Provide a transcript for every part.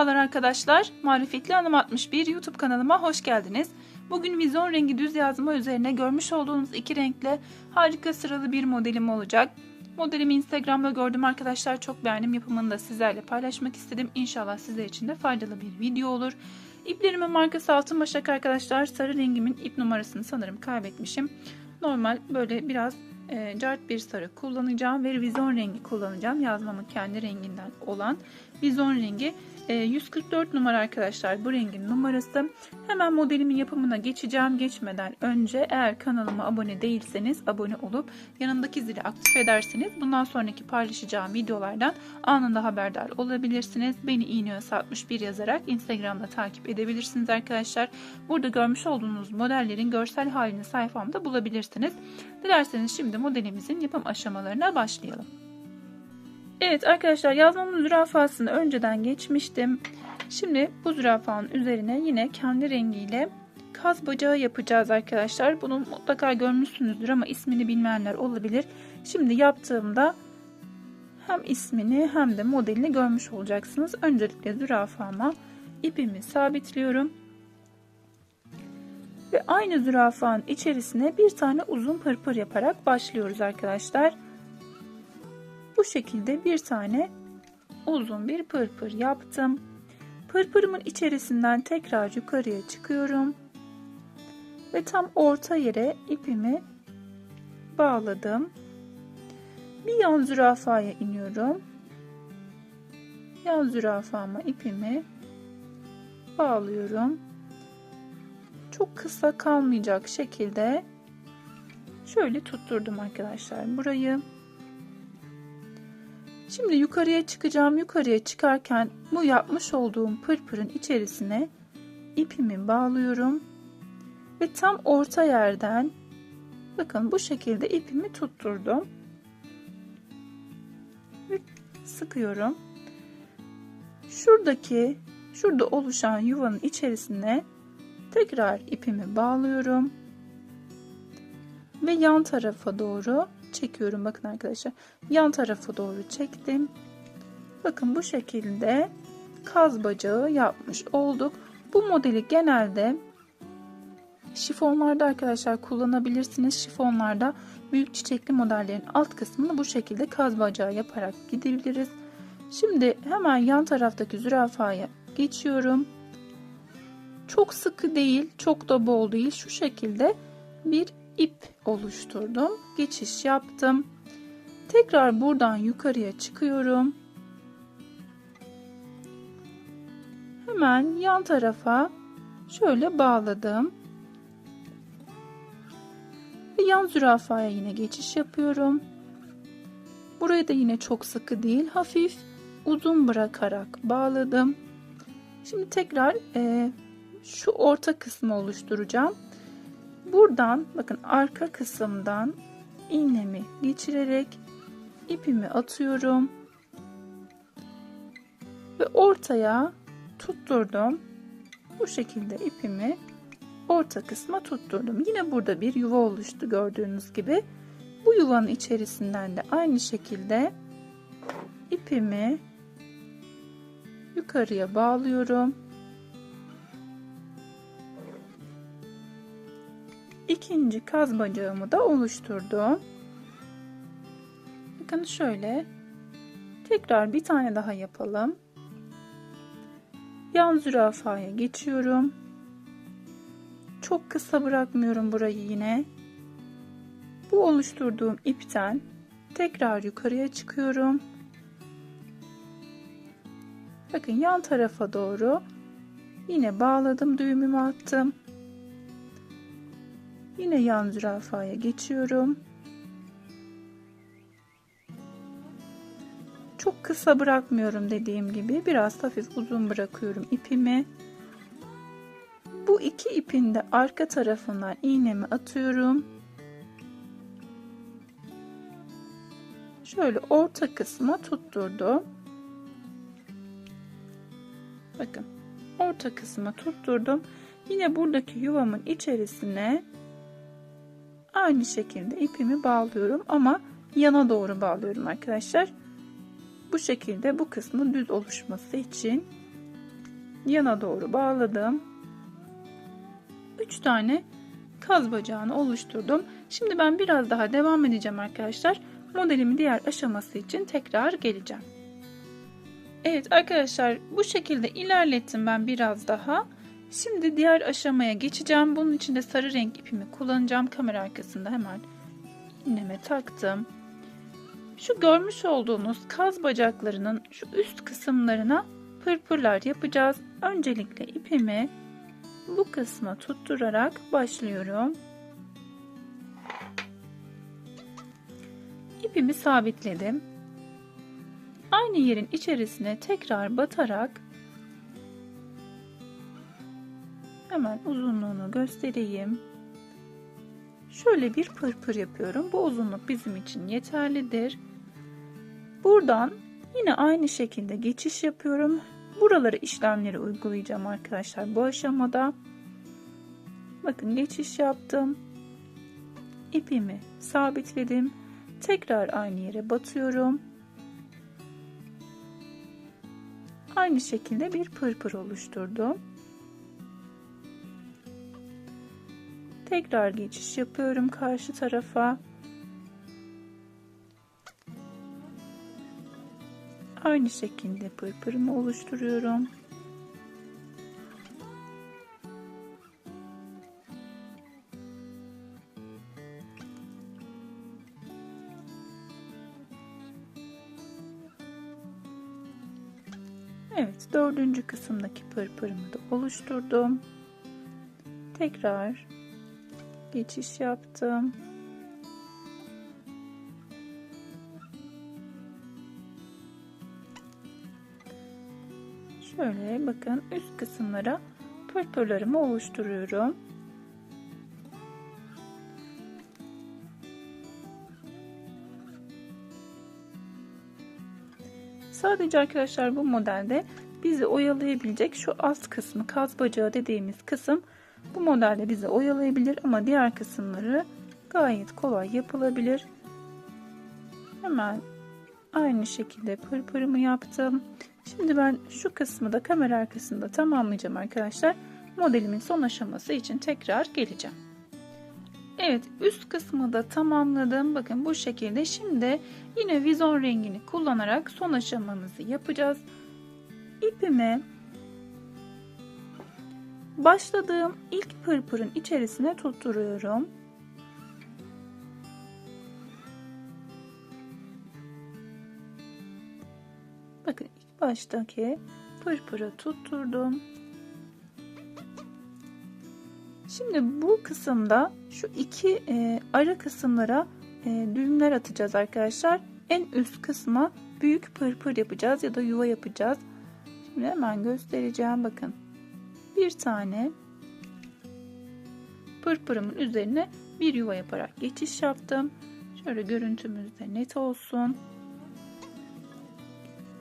Merhabalar arkadaşlar. Marifetli Hanım 61 YouTube kanalıma hoş geldiniz. Bugün vizon rengi düz yazma üzerine görmüş olduğunuz iki renkle harika sıralı bir modelim olacak. Modelimi Instagram'da gördüm arkadaşlar. Çok beğendim. Yapımını da sizlerle paylaşmak istedim. İnşallah sizler için de faydalı bir video olur. İplerimin markası Altın Başak arkadaşlar. Sarı rengimin ip numarasını sanırım kaybetmişim. Normal böyle biraz e, cart bir sarı kullanacağım ve vizon rengi kullanacağım. Yazmamın kendi renginden olan vizon rengi. E, 144 numara arkadaşlar bu rengin numarası. Hemen modelimin yapımına geçeceğim. Geçmeden önce eğer kanalıma abone değilseniz abone olup yanındaki zili aktif ederseniz bundan sonraki paylaşacağım videolardan anında haberdar olabilirsiniz. Beni iğneöz 61 yazarak Instagram'da takip edebilirsiniz arkadaşlar. Burada görmüş olduğunuz modellerin görsel halini sayfamda bulabilirsiniz. Dilerseniz şimdi modelimizin yapım aşamalarına başlayalım. Evet arkadaşlar yazmamın zürafasını önceden geçmiştim. Şimdi bu zürafanın üzerine yine kendi rengiyle kaz bacağı yapacağız arkadaşlar. Bunu mutlaka görmüşsünüzdür ama ismini bilmeyenler olabilir. Şimdi yaptığımda hem ismini hem de modelini görmüş olacaksınız. Öncelikle zürafama ipimi sabitliyorum. Ve aynı zürafanın içerisine bir tane uzun pırpır yaparak başlıyoruz arkadaşlar. Bu şekilde bir tane uzun bir pırpır yaptım. Pırpırımın içerisinden tekrar yukarıya çıkıyorum. Ve tam orta yere ipimi bağladım. Bir yan zürafaya iniyorum. Yan zürafama ipimi bağlıyorum. Çok kısa kalmayacak şekilde şöyle tutturdum arkadaşlar burayı. Şimdi yukarıya çıkacağım. Yukarıya çıkarken bu yapmış olduğum pırpırın içerisine ipimi bağlıyorum. Ve tam orta yerden bakın bu şekilde ipimi tutturdum. Sıkıyorum. Şuradaki şurada oluşan yuvanın içerisine tekrar ipimi bağlıyorum. Ve yan tarafa doğru çekiyorum. Bakın arkadaşlar yan tarafa doğru çektim. Bakın bu şekilde kaz bacağı yapmış olduk. Bu modeli genelde şifonlarda arkadaşlar kullanabilirsiniz. Şifonlarda büyük çiçekli modellerin alt kısmını bu şekilde kaz bacağı yaparak gidebiliriz. Şimdi hemen yan taraftaki zürafaya geçiyorum. Çok sıkı değil çok da bol değil. Şu şekilde bir ip oluşturdum. Geçiş yaptım. Tekrar buradan yukarıya çıkıyorum. Hemen yan tarafa şöyle bağladım. Ve yan zürafaya yine geçiş yapıyorum. Burayı da yine çok sıkı değil, hafif uzun bırakarak bağladım. Şimdi tekrar e, şu orta kısmı oluşturacağım. Buradan bakın arka kısımdan iğnemi geçirerek ipimi atıyorum. Ve ortaya tutturdum. Bu şekilde ipimi orta kısma tutturdum. Yine burada bir yuva oluştu gördüğünüz gibi. Bu yuvanın içerisinden de aynı şekilde ipimi yukarıya bağlıyorum. İkinci kaz bacağımı da oluşturdum. Bakın şöyle tekrar bir tane daha yapalım. Yan zürafaya geçiyorum. Çok kısa bırakmıyorum burayı yine. Bu oluşturduğum ipten tekrar yukarıya çıkıyorum. Bakın yan tarafa doğru yine bağladım düğümümü attım. Yine yan zürafaya geçiyorum. Çok kısa bırakmıyorum dediğim gibi biraz hafif uzun bırakıyorum ipimi. Bu iki ipin de arka tarafından iğnemi atıyorum. Şöyle orta kısma tutturdum. Bakın orta kısma tutturdum. Yine buradaki yuvamın içerisine aynı şekilde ipimi bağlıyorum ama yana doğru bağlıyorum arkadaşlar. Bu şekilde bu kısmın düz oluşması için yana doğru bağladım. 3 tane kaz bacağını oluşturdum. Şimdi ben biraz daha devam edeceğim arkadaşlar. Modelimin diğer aşaması için tekrar geleceğim. Evet arkadaşlar bu şekilde ilerlettim ben biraz daha. Şimdi diğer aşamaya geçeceğim. Bunun için de sarı renk ipimi kullanacağım. Kamera arkasında hemen iğneme taktım. Şu görmüş olduğunuz kaz bacaklarının şu üst kısımlarına pırpırlar yapacağız. Öncelikle ipimi bu kısma tutturarak başlıyorum. İpimi sabitledim. Aynı yerin içerisine tekrar batarak hemen uzunluğunu göstereyim. Şöyle bir pırpır yapıyorum. Bu uzunluk bizim için yeterlidir. Buradan yine aynı şekilde geçiş yapıyorum. Buraları işlemleri uygulayacağım arkadaşlar bu aşamada. Bakın geçiş yaptım. İpimi sabitledim. Tekrar aynı yere batıyorum. Aynı şekilde bir pırpır oluşturdum. Tekrar geçiş yapıyorum karşı tarafa. Aynı şekilde pırpırımı oluşturuyorum. Evet dördüncü kısımdaki pırpırımı da oluşturdum. Tekrar geçiş yaptım. Şöyle bakın üst kısımlara pırpırlarımı oluşturuyorum. Sadece arkadaşlar bu modelde bizi oyalayabilecek şu alt kısmı kaz bacağı dediğimiz kısım bu modelde bizi oyalayabilir ama diğer kısımları gayet kolay yapılabilir. Hemen aynı şekilde pırpırımı yaptım. Şimdi ben şu kısmı da kamera arkasında tamamlayacağım arkadaşlar. Modelimin son aşaması için tekrar geleceğim. Evet üst kısmı da tamamladım. Bakın bu şekilde. Şimdi yine vizon rengini kullanarak son aşamamızı yapacağız. İpimi başladığım ilk pırpırın içerisine tutturuyorum. Bakın ilk baştaki pırpırı tutturdum. Şimdi bu kısımda şu iki e, ara kısımlara e, düğümler atacağız arkadaşlar. En üst kısma büyük pırpır yapacağız ya da yuva yapacağız. Şimdi hemen göstereceğim bakın. Bir tane pırpırımın üzerine bir yuva yaparak geçiş yaptım. Şöyle görüntümüz de net olsun.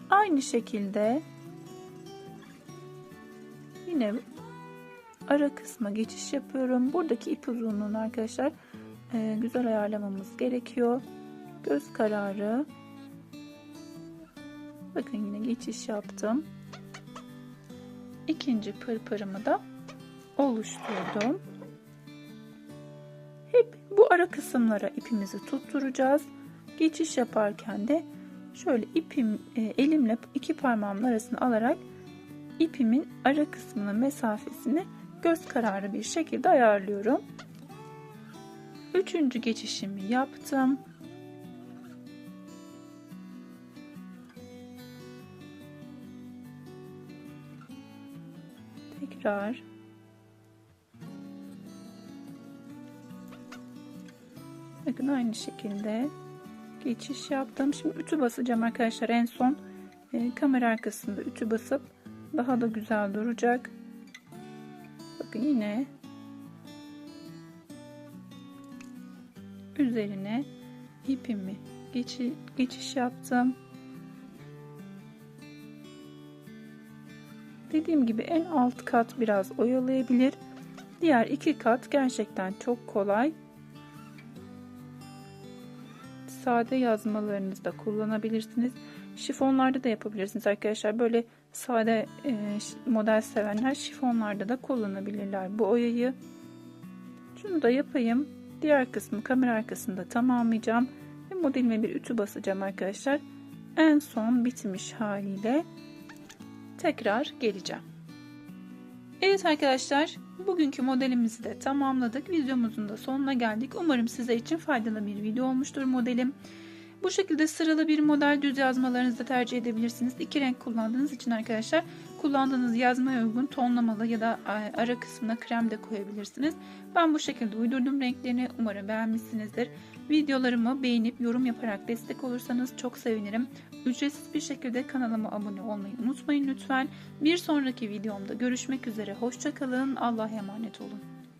Aynı şekilde yine ara kısma geçiş yapıyorum. Buradaki ip uzunluğunu arkadaşlar e, güzel ayarlamamız gerekiyor. Göz kararı. Bakın yine geçiş yaptım. İkinci pırpırımı da oluşturdum. Hep bu ara kısımlara ipimizi tutturacağız. Geçiş yaparken de şöyle ipim e, elimle iki parmağımın arasını alarak ipimin ara kısmının mesafesini göz kararı bir şekilde ayarlıyorum. Üçüncü geçişimi yaptım. Tekrar Bakın aynı şekilde geçiş yaptım. Şimdi ütü basacağım arkadaşlar en son e, kamera arkasında ütü basıp daha da güzel duracak. Bakın yine üzerine ipimi geçi, geçiş yaptım. Dediğim gibi en alt kat biraz oyalayabilir. Diğer iki kat gerçekten çok kolay. Sade yazmalarınızda kullanabilirsiniz. Şifonlarda da yapabilirsiniz arkadaşlar. Böyle sade e, model sevenler şifonlarda da kullanabilirler bu oyayı. Şunu da yapayım. Diğer kısmı kamera arkasında tamamlayacağım. Ve modelime bir ütü basacağım arkadaşlar. En son bitmiş haliyle tekrar geleceğim. Evet arkadaşlar, bugünkü modelimizi de tamamladık. Videomuzun da sonuna geldik. Umarım sizler için faydalı bir video olmuştur modelim. Bu şekilde sıralı bir model düz yazmalarınızı da tercih edebilirsiniz. İki renk kullandığınız için arkadaşlar kullandığınız yazmaya uygun tonlamalı ya da e, ara kısmına krem de koyabilirsiniz. Ben bu şekilde uydurdum renklerini. Umarım beğenmişsinizdir. Videolarımı beğenip yorum yaparak destek olursanız çok sevinirim. Ücretsiz bir şekilde kanalıma abone olmayı unutmayın lütfen. Bir sonraki videomda görüşmek üzere. Hoşçakalın. Allah'a emanet olun.